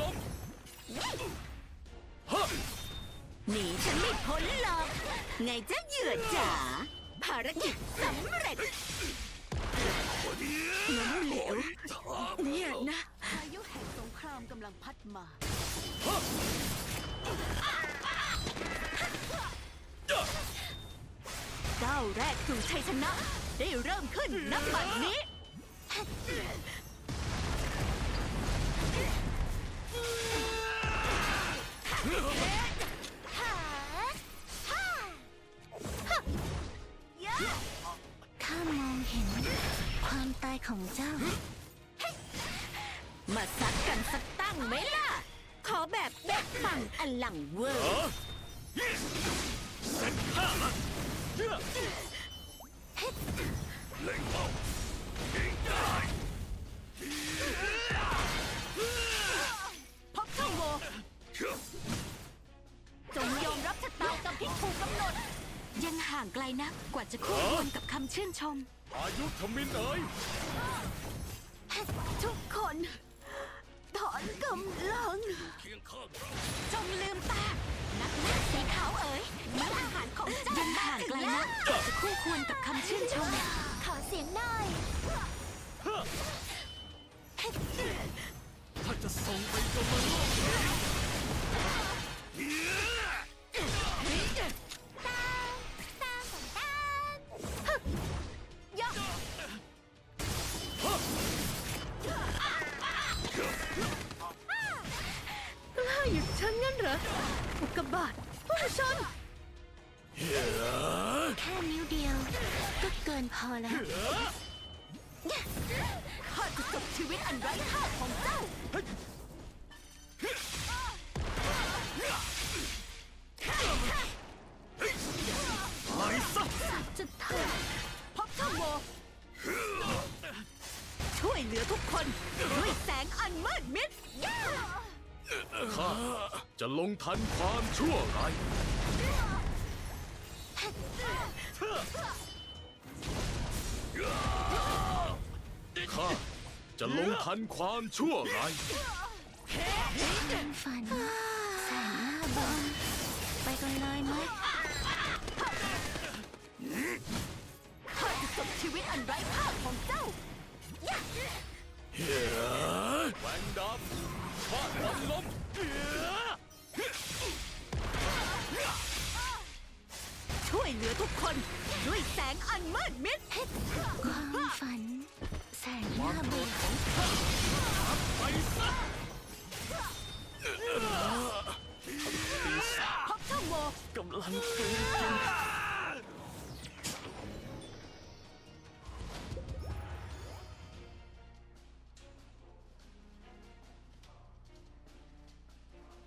ล้มฮะหนีฉันไม่พ้นหรอก ไงจ้าเหยื่อจ๋าภารกิจสำเร็จล้มเหลวเนี่ยนะพายุแห่งสงครามกำลังพัดมา ก้าวแรกสู่ชัยชนะ ได้เริ่มขึ้นนับบัดนี้ ของเจ้า มาซัดกันสักตั้งไหมล่ะ ขอแบบเบ็ดปังอลังเวอเอร์อเสร็จข้าละเชื่อเล็งเป้ายิงได้พบช่องโหว่เชื่อจงยอมรับชะตากรรมที่ถูกกำหนด ยังห่างไกลนะกว่าจะคู่ควรกับคำชื่นชม อายุทมินเอ๋ยทุกคน ถอนกำลัง เคียงข้างเราจงลืมตา นักล่าสีขาวเอ๋ยเมื่ออาหารของเจ้ายังห่างไกลนะกว่าจะคู่ควรกับคำชื่นชม ขอเสียงหน่อยถ้าจะส่งไปยมโลก องกล้าหยุดฉันงั้นเหรออุกกาบาตพุ่งชนแค่นิ้วเดียว ก็เกินพอแล้วข้าจะจบชีวิตอันไร้ค่าของเจ้าตายซะจะทำพบช่องโหว่ช่วยเหลือทุกคนด้วยแสงอัน ข้าจะลงทันความชั่วร้ายข้าจะลงทันความชั่วร้ายฝันแสนหน้าบนไปกันเลยไหมข้าจะจบชีวิตอันไร้ค่าของเจ้าแหวงดำฟาดบอลล้ม ช่วยเหลือทุกคน ด้วยแสงอันมืดมิดความฝัน แสนหน้าบนไปซะพบช่องโหว่กำลังเกินกิน